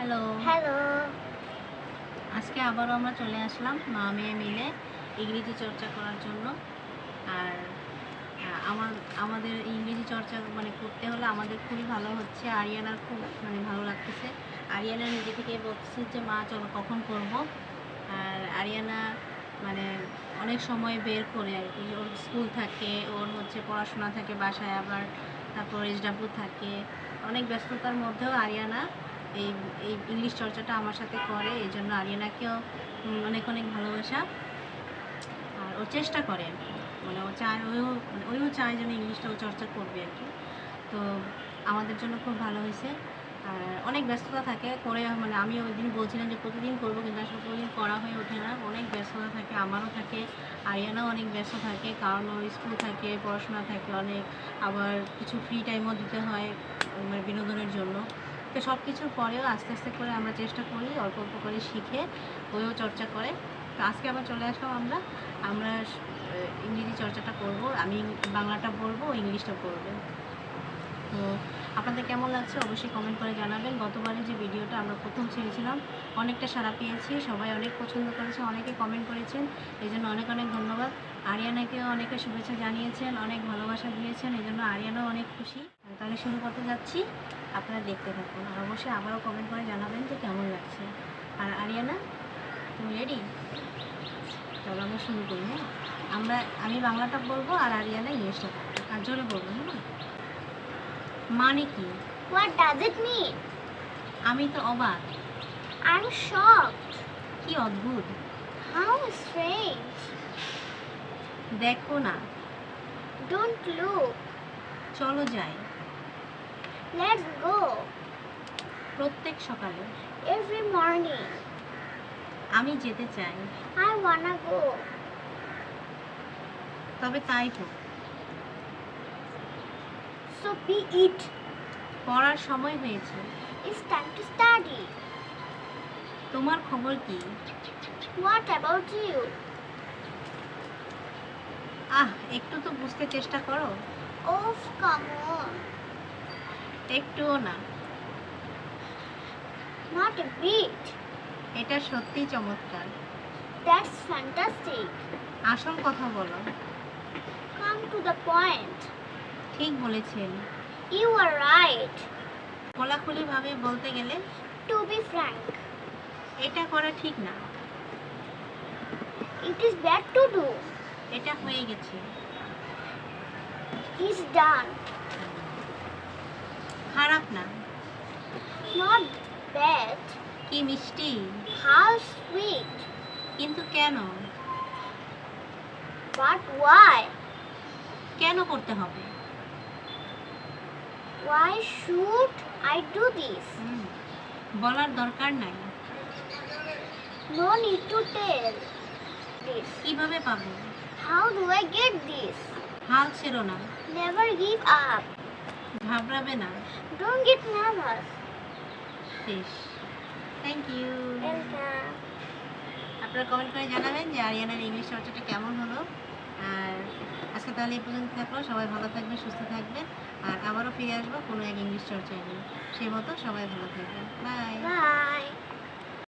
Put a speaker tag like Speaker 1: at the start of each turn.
Speaker 1: Hello
Speaker 2: hello
Speaker 1: আজকে আবারও আমরা চলে আসলাম মা মেয়ে মিলে ইংরেজি চর্চা করার জন্য। আর আমার আমাদের ইংরেজি চর্চা মানে করতে হলে আমাদের খুবই ভালো হচ্ছে। আরিয়ানার খুব মানে ভালো লাগতেছে। আরিয়ানা নিজে থেকে বলছে যে মা চলো কখন করব? আর আরিয়ানা মানে অনেক সময় বের করে আর কি। ওর স্কুল থাকে ওর হচ্ছে পড়াশোনা থাকে বাসায় আবার তারপর এসডাব্লিউ থাকে। অনেক ব্যস্ততার মধ্যেও আরিয়ানা এই এই ইংলিশ চর্চাটা আমার সাথে করে, এই জন্য আরিয়ানাকেও অনেক অনেক ভালোবাসা। আর ও চেষ্টা করে মানে ও চায় মানে ওইও চায় যেন ইংলিশটা ও চর্চা করবে আর কি। তো আমাদের জন্য খুব ভালো হয়েছে। আর অনেক ব্যস্ততা থাকে, করে মানে আমি ওই দিন বলছিলাম যে প্রতিদিন করব, কিন্তু আসলে প্রতিদিন করা হয়ে ওঠে না। অনেক ব্যস্ততা থাকে, আমারও থাকে, আরিয়ানাও অনেক ব্যস্ত থাকে, কারণ ওর স্কুল থাকে, পড়াশোনা থাকে অনেক। আবার কিছু ফ্রি টাইমও দিতে হয় মানে বিনোদনের জন্য। তো সব কিছুর পরেও আস্তে আস্তে করে আমরা চেষ্টা করি অল্প অল্প করে শিখে ওইও চর্চা করে। তো আজকে আবার চলে আসলাম আমরা। আমরা ইংরেজি চর্চাটা করব, আমি বাংলাটা ও ইংলিশটা বলবে তো আপনাদের কেমন লাগছে অবশ্যই কমেন্ট করে জানাবেন। গতবারে যে ভিডিওটা আমরা প্রথম ছেড়েছিলাম, অনেকটা সাড়া পেয়েছি। সবাই অনেক পছন্দ করেছে, অনেকে কমেন্ট করেছেন এই জন্য অনেক অনেক ধন্যবাদ। আরিয়ানাকেও অনেকে শুভেচ্ছা জানিয়েছেন, অনেক ভালোবাসা দিয়েছেন এই জন্য আরিয়ানাও অনেক খুশি। তাহলে শুরু করতে যাচ্ছি। আপনারা দেখতে থাকুন। আর অবশ্যই আবারও কমেন্ট করে জানাবেন যে কেমন লাগছে। আর আরিয়ানা তুমি রেডি চলো আমরা শুরু করি হ্যাঁ? আমরা আমি বাংলাটা বলব আর আরিয়ানা ইংলিশটা বলব। আর জোরে বলব হ্যাঁ? মানে কি?
Speaker 2: হোয়াট ডাজ ইট মিন
Speaker 1: আমি তো অবাক।
Speaker 2: আই এম শকড
Speaker 1: কি অদ্ভুত।
Speaker 2: হাউ স্ট্রেঞ্জ
Speaker 1: দেখো না।
Speaker 2: ডোন্ট লুক
Speaker 1: চলো যাই।
Speaker 2: লেটস গো
Speaker 1: প্রত্যেক সকালে
Speaker 2: এভরি মর্নিং
Speaker 1: আমি যেতে চাই।
Speaker 2: আই ওয়ানা গো
Speaker 1: তবে তাই হোক
Speaker 2: সো বি ইট
Speaker 1: পড়ার সময় হয়েছে।
Speaker 2: ইটস টাইম টু স্টাডি
Speaker 1: তোমার খবর কি?
Speaker 2: হোয়াট অ্যাবাউট ইউ
Speaker 1: আহ একটু তো বুঝতে চেষ্টা করো।
Speaker 2: ওফ কাম অন
Speaker 1: একটুও না।
Speaker 2: নট এ বিট
Speaker 1: এটা সত্যি চমৎকার।
Speaker 2: দ্যাটস ফ্যান্টাস্টিক
Speaker 1: আসল কথা বলো।
Speaker 2: কাম টু দ্য পয়েন্ট
Speaker 1: ঠিক বলেছেন।
Speaker 2: ইউ আর রাইট
Speaker 1: খোলাখুলিভাবে বলতে গেলে
Speaker 2: টু বি ফ্র্যাঙ্ক
Speaker 1: এটা করা ঠিক না।
Speaker 2: It is bad to do
Speaker 1: এটা হয়ে গেছে।
Speaker 2: ইজ ডান
Speaker 1: খারাপ না।
Speaker 2: নট ব্যাড
Speaker 1: কি মিষ্টি?
Speaker 2: হাউ সুইট
Speaker 1: কিন্তু কেন?
Speaker 2: বাট ওয়াই
Speaker 1: কেন করতে হবে?
Speaker 2: Should I do this
Speaker 1: hmm, বলার দরকার নাই।
Speaker 2: No need to tell this
Speaker 1: কীভাবে পাবো?
Speaker 2: How do I get this
Speaker 1: হাল ছেড়ো না।
Speaker 2: নেভার গিভ আপ
Speaker 1: ঘাবড়াবে না।
Speaker 2: ডোন্ট গেট নার্ভাস
Speaker 1: শেষ থ্যাংক ইউ আপনারা কমেন্ট করে জানাবেন যে আরিয়ানার ইংলিশ চর্চাটা কেমন হলো। আর আজকে তাহলে এই পর্যন্ত থাকল। সবাই ভালো থাকবে সুস্থ থাকবেন। আর আবারও ফিরে আসব কোনো এক ইংলিশ চর্চায় নিয়ে। সেই মতো সবাই ভালো থাকবেন। Bye
Speaker 2: bye